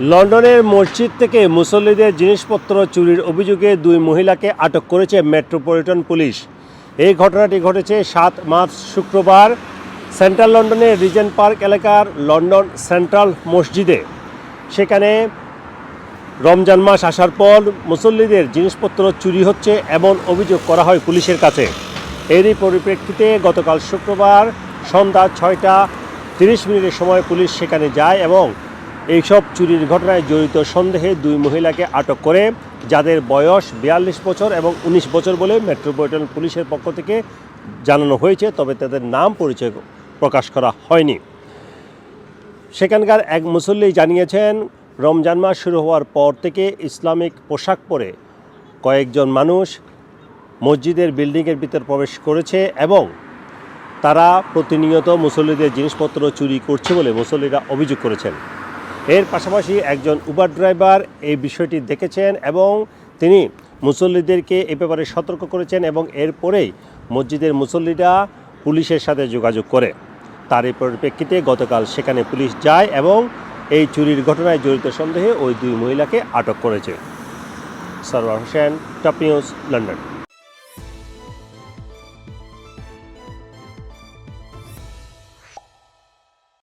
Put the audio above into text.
লন্ডনের মসজিদ থেকে মুসল্লিদের জিনিসপত্র চুরির অভিযোগে দুই মহিলাকে আটক করেছে মেট্রোপলিটন পুলিশ। এই ঘটনাটি ঘটেছে সাত মার্চ শুক্রবার সেন্ট্রাল লন্ডনের রিজেন্ট পার্ক এলাকার লন্ডন সেন্ট্রাল মসজিদে। সেখানে রমজান মাস আসার পর মুসল্লিদের জিনিসপত্র চুরি হচ্ছে এমন অভিযোগ করা হয় পুলিশের কাছে। এরই পরিপ্রেক্ষিতে গতকাল শুক্রবার সন্ধ্যা ছয়টা তিরিশ মিনিটের সময় পুলিশ সেখানে যায় এবং এইসব চুরির ঘটনায় জড়িত সন্দেহে দুই মহিলাকে আটক করে, যাদের বয়স বিয়াল্লিশ বছর এবং উনিশ বছর বলে মেট্রোপলিটন পুলিশের পক্ষ থেকে জানানো হয়েছে, তবে তাদের নাম পরিচয় প্রকাশ করা হয়নি। সেখানকার এক মুসল্লি জানিয়েছেন, রমজান মাস শুরু হওয়ার পর থেকে ইসলামিক পোশাক পরে কয়েকজন মানুষ মসজিদের বিল্ডিংয়ের ভিতর প্রবেশ করেছে এবং তারা প্রতিনিয়ত মুসল্লিদের জিনিসপত্র চুরি করছে বলে মুসল্লিরা অভিযোগ করেছেন। এর পাশাপাশি একজন উবার ড্রাইভার এই বিষয়টি দেখেছেন এবং তিনি মুসল্লিদেরকে এ ব্যাপারে সতর্ক করেছেন এবং এরপরেই মসজিদের মুসল্লিরা পুলিশের সাথে যোগাযোগ করে। তার এই পরিপ্রেক্ষিতে গতকাল সেখানে পুলিশ যায় এবং এই চুরির ঘটনায় জড়িত সন্দেহে ওই দুই মহিলাকে আটক করেছে। Sarwar Hossain, top news, London.